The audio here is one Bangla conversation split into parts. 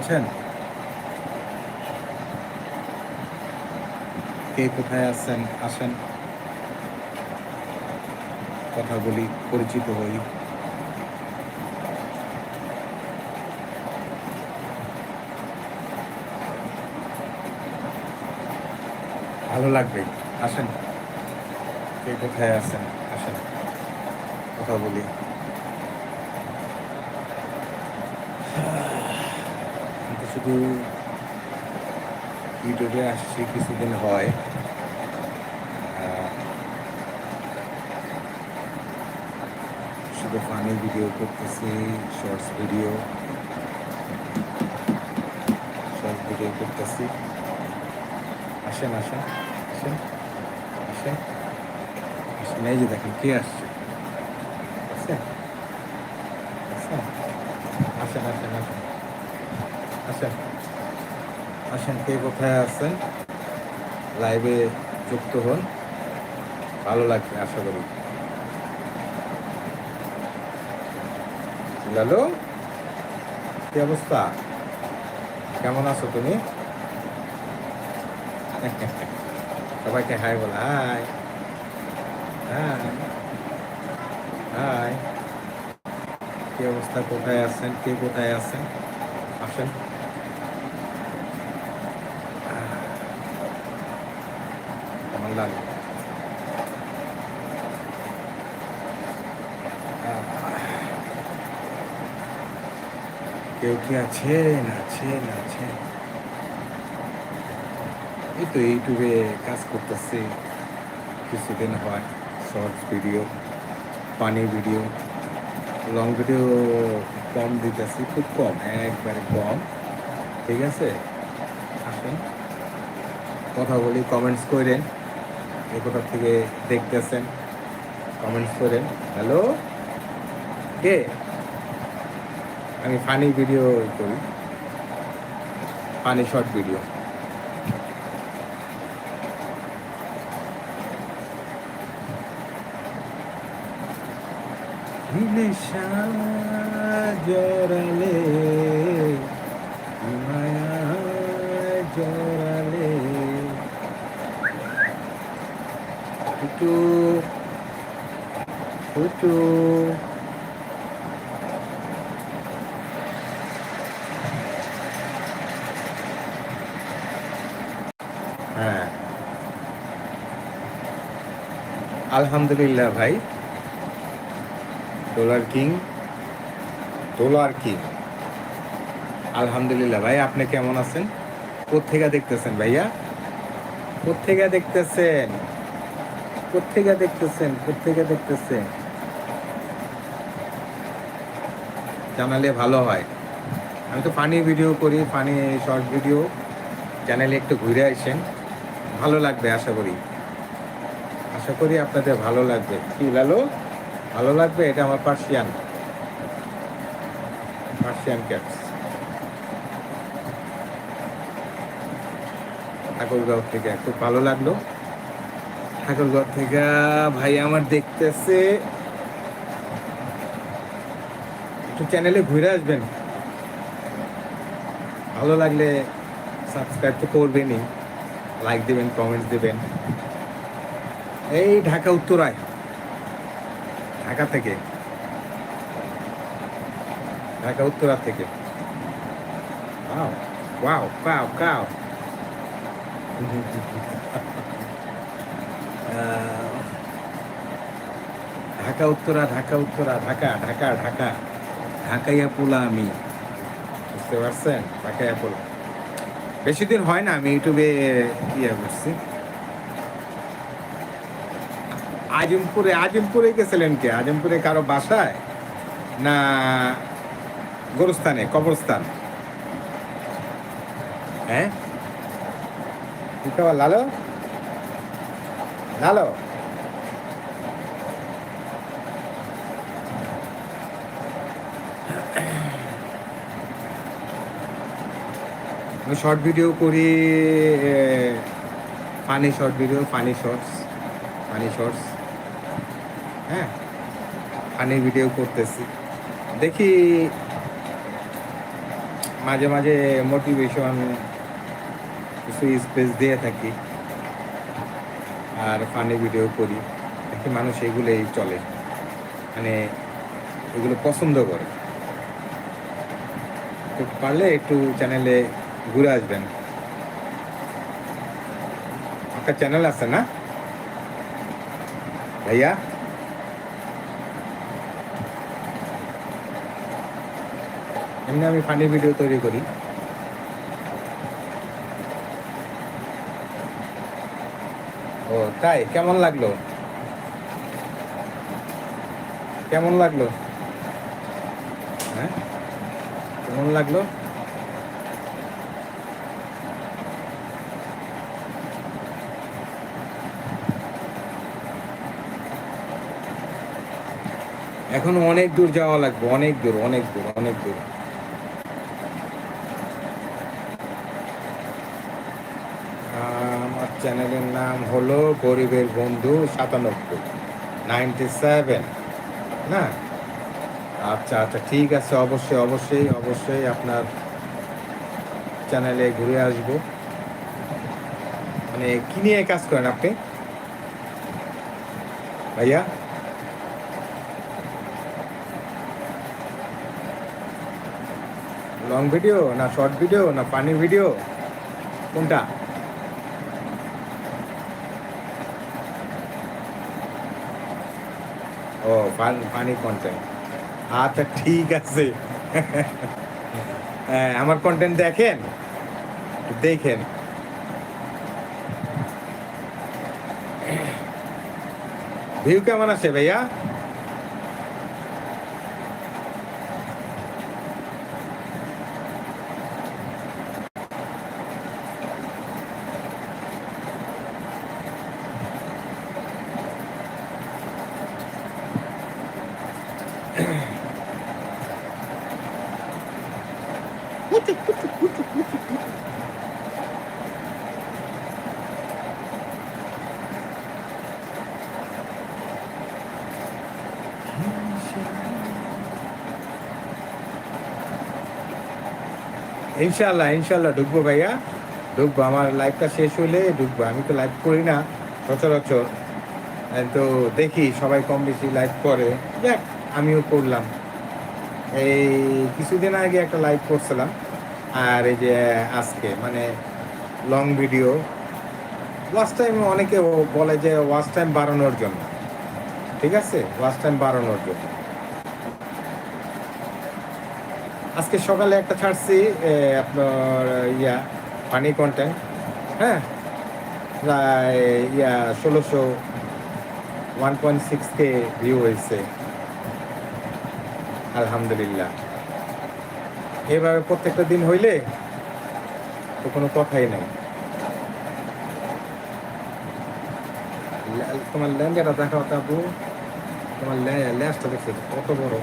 আছেন? কে কোথায় আছেন? আসেন। কথা বলি, পরিচিত হই। ভালো লাগবে। আসেন। কে কোথায় আছেন? আসেন। কথা বলি আমি তো শুধু ইউটিউবে আসছি, কিছুদিন হয়। শুধু ফানি ভিডিও করতেছি শর্টস ভিডিও শর্টস ভিডিও করতেছি। আসেন আসেন আসেন আসেন। আসেন, এই যে দেখেন, কে আসছে আসেন আসেন আসেন আসেন আসেন আসেন আসেন কে কোথায় আছেন লাইভে যুক্ত হন। ভালো লাগবে, আশা করি। লালু, কি অবস্থা? কেমন আছো তুমি? সবাইকে হাই বল, হাই। হাই। হাই। কি অবস্থা? কোথায় আছেন? কে কোথায় আছেন? আসেন। লাগল কেউ কি আছেন? আছেন আছেন। এই তো ইউটিউবে কাজ করতেছি। কিছুদিন হয়, shorts video, funny video. Long video কম দিতেছি, খুব কম, একবারে কম। ঠিক আছে? আসেন। কথা বলি কমেন্টস করেন এ কোথা থেকে দেখতেছেন কমেন্টস করেন। হ্যালো কে? আমি ফানি ভিডিও করি। ফানি শর্ট ভিডিও নেশা ফুটু ফুটু হ্যাঁ। আলহামদুলিল্লাহ ভাই। ডলার কিং ডলার কিং আলহামদুলিল্লাহ ভাই, আপনি কেমন আছেন? কোথেকে দেখতেছেন ভাইয়া? কোথেকে দেখতেছেন? কোথেকে দেখতেছেন? কোথেকে দেখতেছেন? জানালে ভালো হয়। আমি তো ফানি ভিডিও করি ফানি শর্ট ভিডিও চ্যানেলে একটু ঘুরে আসেন। ভালো লাগবে আশা করি। আশা করি আপনাদের ভালো লাগবে। কি লালো? ভালো লাগবে? এটা আমার পার্সিয়ান পার্সিয়ান ক্যাটস ঠাকুরগাঁও থেকে খুব ভালো লাগল। ঠাকুরগাঁও থেকে, ভাই আমার দেখতেছে। একটু চ্যানেলে ঘুরে আসবেন। ভালো লাগলে সাবস্ক্রাইব তো করবেনই। লাইক দিবেন কমেন্টস দিবেন। এই ঢাকা উত্তরায়। ঢাকা থেকে। ঢাকা উত্তরা থেকে। ওয়াও ওয়াও কাও কাও ঢাকা উত্তরা ঢাকা উত্তরা, ঢাকা ঢাকা ঢাকা, ঢাকাইয়া পোলা আমি। বুঝতে পারছেন? ঢাকাইয়া পোলা। বেশি দিন হয় না, আমি ইউটিউবে ইয়ে করছি। আজিমপুরে আজিমপুরে গেছিলেন কে? আজিমপুরে কারও বাসায়? না গোরস্থানে, কবরস্থান? হ্যাঁ? লালো? লালো আমি শর্ট ভিডিও করি funny short video funny shorts funny shorts হ্যাঁ ফানি ভিডিও করতেছি। দেখি, মাঝে মাঝে মোটিভেশন কিছু স্পেস দিয়ে থাকি। আর ফানি ভিডিও করি। দেখি মানুষ এগুলোই চলে। মানে এগুলো পছন্দ করে। তো পারলে একটু চ্যানেলে ঘুরে আসবেন। আপনার চ্যানেল আছে না? ভাইয়া? এমনি আমি ফানি ভিডিও তৈরি করি। ও, তাই? কেমন লাগল? কেমন লাগল? হ্যাঁ? কেমন লাগল? এখন অনেক দূর যাওয়া লাগবে, অনেক দূর অনেক দূর অনেক দূর আমার চ্যানেলের নাম হলো গরিবের বন্ধু সাতানব্বই। Ninety seven. না? আচ্ছা আচ্ছা ঠিক আছে, অবশ্যই অবশ্যই অবশ্যই আপনার চ্যানেলে ঘুরে আসব। মানে কি নিয়ে কাজ করেন আপনি? ভাইয়া? লং ভিডিও না শর্ট ভিডিও না পানি ভিডিও? কোনটা? ও, পানি কন্টেন্ট আচ্ছা ঠিক আছে। হ্যাঁ আমার কন্টেন্ট দেখেন? দেখেন। ভিউ কেমন আছে ভাইয়া? ইনশাল্লাহ ইনশাল্লাহ ঢুকবো ভাইয়া। ঢুকবো, আমার লাইভটা শেষ হলে ঢুকবো। আমি তো লাইভ করি না, সচরাচর। তো দেখি সবাই কম বেশি লাইভ করে। দেখ আমিও করলাম। এই কিছুদিন আগে একটা লাইভ করছিলাম, আর এই যে আজকে মানে লং ভিডিও ওয়াচ টাইম অনেকে বলে যে ওয়াচ টাইম বাড়ানোর জন্য। ঠিক আছে? ওয়াচ টাইম বাড়ানোর জন্য। আজকে সকালে একটা ছাড়ছি আপনার ইয়া ফানি কন্টেন্ট হ্যাঁ? প্রায় ইয়া, ষোলোশো one point six K view হয়েছে। আলহামদুলিল্লাহ। এভাবে প্রত্যেকটা দিন হইলে তো কোনো কথাই নাই। তোমার ল্যাঙ্গাটা দেখাও তাবু তোমার ল্যা- ল্যাসটা দেখছ, কত বড়।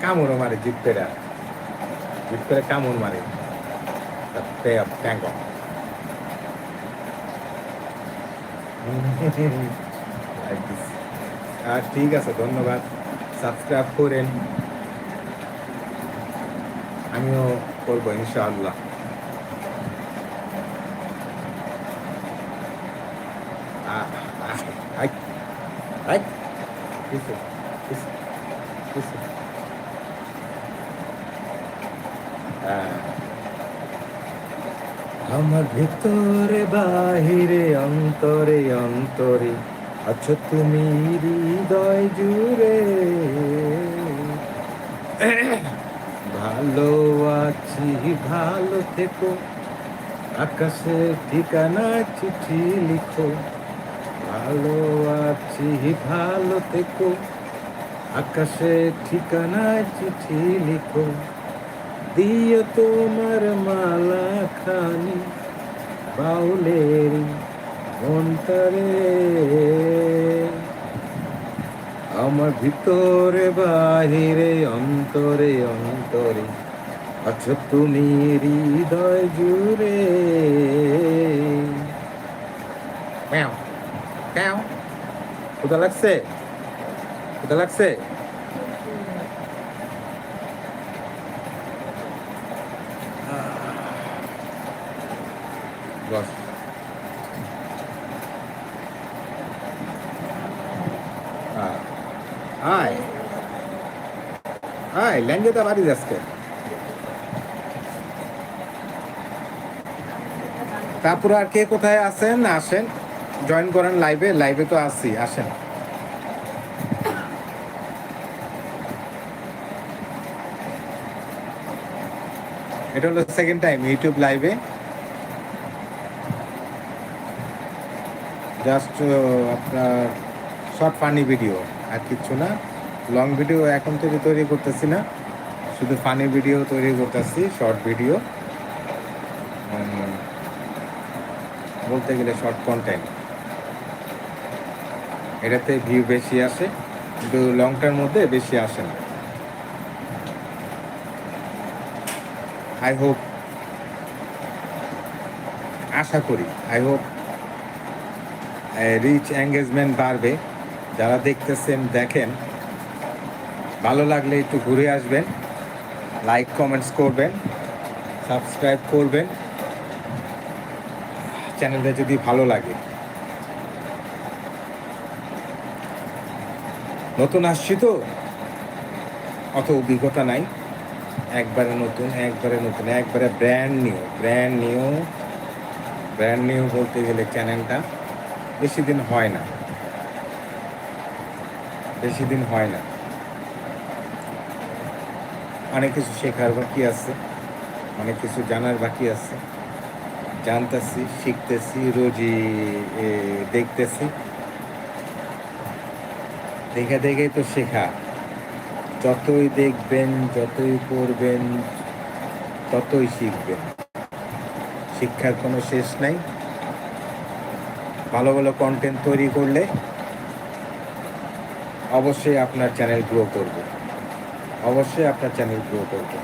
কামড়ও মারে জিপ পেরা জিপ পেরে কামড় মারে। ট্যাঙ্ক আর ঠিক আছে ধন্যবাদ। সাবস্ক্রাইব করেন। আমিও করব ইনশাআল্লাহ। আমার ভিতরে বাহিরে অন্তরে অন্তরে। আছো তুমি হৃদয় জুড়ে। ভালো আছি, ভালো থেকো। আকাশে ঠিকানা চিঠি লিখো। ভালো আছি, ভালো থেকো। আকাশে ঠিকানা চিঠি লিখো। দিও তোমার মালা খানি বাউলের অন্তরে। আমার ভিতরে, বাহিরে, অন্তরে অন্তরে আছো তুমি হৃদয় জুড়ে। কোথা লাগছে? কোথা লাগছে? বস। আয় ল্যাঙ্গেতে বাড়ি আজকে তারপর আর কে কোথায় আছেন? আসেন। জয়েন করেন লাইভে। লাইভে তো আসি আসেন। এটা হলো সেকেন্ড টাইম ইউটিউব লাইভে জাস্ট আপনার শর্ট ফানি ভিডিও আর কিচ্ছু না। লং ভিডিও এখন থেকে তৈরি করতেছি না। শুধু ফানি ভিডিও তৈরি করতেছি শর্ট ভিডিও বলতে গেলে শর্ট কন্টেন্ট এটাতে ভিউ বেশি আসে, কিন্তু লংটার মধ্যে বেশি আসে না। আই হোপ আশা করি আই হোপ রিচ এঙ্গেজমেন্ট বাড়বে। যারা দেখতেছেন, দেখেন। ভালো লাগলে একটু ঘুরে আসবেন লাইক কমেন্টস করবেন সাবস্ক্রাইব করবেন। চ্যানেলটা যদি ভালো লাগে। নতুন আসছি তো, অত অভিজ্ঞতা নাই। একবারে নতুন একবারে নতুন, একবারে brand new brand new brand new বলতে গেলে চ্যানেলটা বেশি দিন হয় না। বেশি দিন হয় না। অনেক কিছু শেখার বাকি আছে। অনেক কিছু জানার বাকি আছে। জানতেছি, শিখতেছি, রোজই দেখতেছি। দেখে দেখেই তো শেখা। যতই দেখবেন, যতই পড়বেন, ততই শিখবেন। শিক্ষার কোনো শেষ নাই। ভালো ভালো কন্টেন্ট তৈরি করলে অবশ্যই আপনার চ্যানেল গ্রো করবে। অবশ্যই আপনার চ্যানেল গ্রো করবে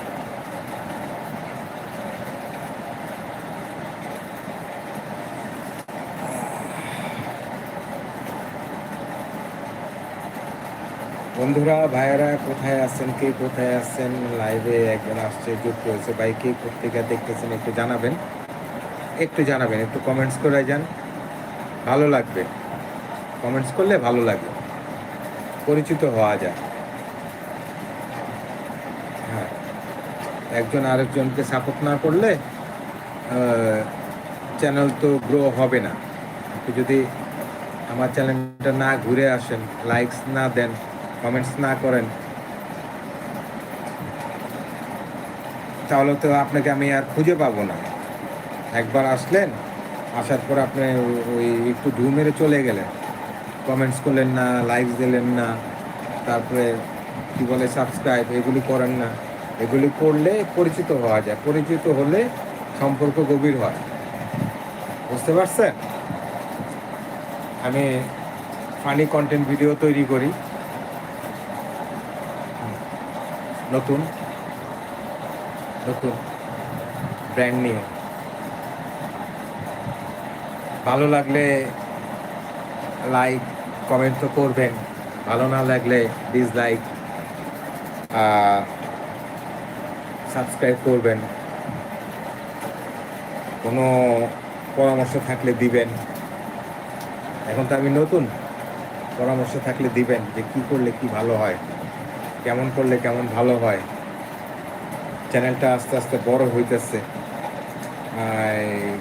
বন্ধুরা, ভাইয়েরা, কোথায় আছেন? কে কোথায় আছেন? লাইভে একজন আসছে, যুক্ত হয়েছে। ভাই, কে পত্রিকা দেখতেছেন একটু জানাবেন। একটু জানাবেন, একটু কমেন্টস করে যান। ভালো লাগবে। কমেন্টস করলে ভালো লাগবে পরিচিত হওয়া যায়। একজন আরেকজনকে সাপোর্ট না করলে চ্যানেল তো গ্রো হবে না। আপনি যদি আমার চ্যানেলটা না ঘুরে আসেন লাইকস না দেন কমেন্টস না করেন, তাহলে তো আপনাকে আমি আর খুঁজে পাবো না। একবার আসলেন, আসার পর আপনি ওই একটু ঢু মেরে চলে গেলেন। কমেন্টস করলেন না লাইকস দিলেন না, তারপরে কি বলে সাবস্ক্রাইব এগুলি করেন না। এগুলি করলে পরিচিত হওয়া যায়, পরিচিত হলে সম্পর্ক গভীর হয়। বুঝতে পারছেন? আমি ফানি কন্টেন্ট ভিডিও তৈরি করি। নতুন। নতুন ব্র্যান্ড নিয়ে। ভালো লাগলে লাইক কমেন্ট তো করবেন। ভালো না লাগলে ডিসলাইক সাবস্ক্রাইব করবেন। কোনো পরামর্শ থাকলে দিবেন। এখন তো আমি নতুন। পরামর্শ থাকলে দিবেন যে কি করলে কি ভালো হয়। কেমন করলে কেমন ভালো হয়। চ্যানেলটা আস্তে আস্তে বড় হইতেছে।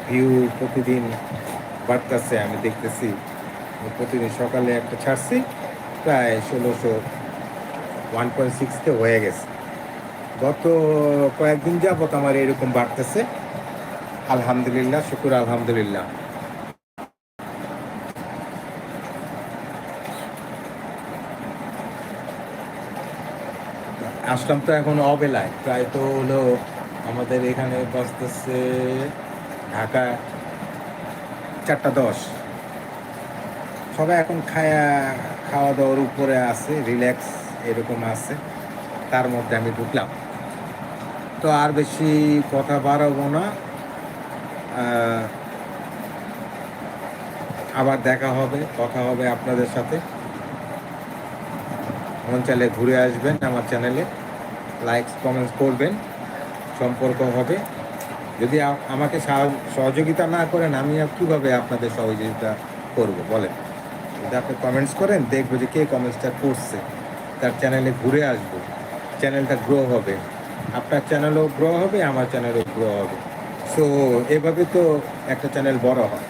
ভিউ প্রতিদিন বাড়তেছে, আমি দেখতেছি। প্রতিদিন সকালে একটা ছাড়ছি, প্রায় ষোলোশো ওয়ান পয়েন্ট সিক্সতে হয়ে গেছে। গত কয়েকদিন যাবত আমার এরকম বাড়তেছে। আলহামদুলিল্লাহ, শুকুর আলহামদুলিল্লাহ। আসলাম তো এখন অবেলায়, প্রায় তো হলো আমাদের এখানে বাজতেছে ঢাকা চারটা দশ। সবাই এখন খায়া খাওয়া দাওয়ার উপরে আছে, রিল্যাক্স এরকম আছে। তার মধ্যে আমি ঢুকলাম। তো আর বেশি কথা বাড়াবো না। আবার দেখা হবে, কথা হবে আপনাদের সাথে। মন চাইলে ঘুরে আসবেন, আমার চ্যানেলে লাইকস কমেন্টস করবেন, সম্পর্ক হবে। যদি আমাকে সাহ- সহযোগিতা না করেন, আমি আর কীভাবে আপনাদের সহযোগিতা করব, বলেন? যদি আপনি কমেন্টস করেন, দেখব যে কে কমেন্টসটা করছে। তার চ্যানেলে ঘুরে আসব চ্যানেলটা গ্রো হবে। আপনার চ্যানেলও গ্রো হবে, আমার চ্যানেলও গ্রো হবে। সো এভাবে তো একটা চ্যানেল বড় হয়।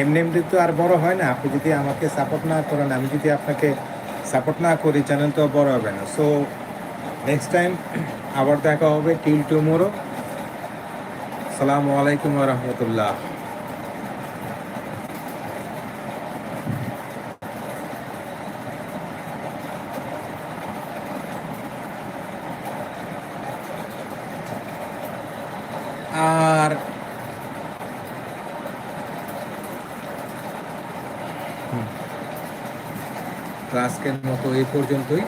এমনি এমনি তো আর বড় হয় না। আপনি যদি আমাকে সাপোর্ট না করেন, আমি যদি আপনাকে সাপোর্ট না করি চ্যানেল তো বড় হবে না। সো নেক্সট টাইম আবার দেখা হবে। টিল টুমোরো সালামু আলাইকুম রহমতুল্লাহ। আজকের মতো এই পর্যন্তই।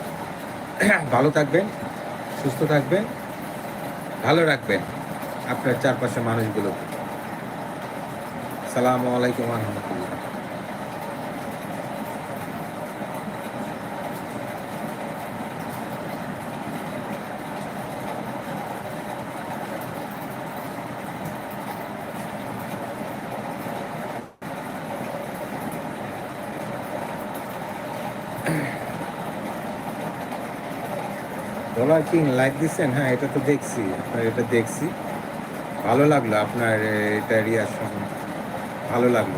ভালো থাকবেন, সুস্থ থাকবেন, ভালো রাখবেন আপনার চারপাশের মানুষগুলো সালামু আলাইকুম রহমতুল্লাহ। ডলার কিং লাইক দিচ্ছেন হ্যাঁ এটা তো দেখছি, আপনার এটা দেখছি। ভালো লাগল আপনার এটা রিয়াকশন ভালো লাগল।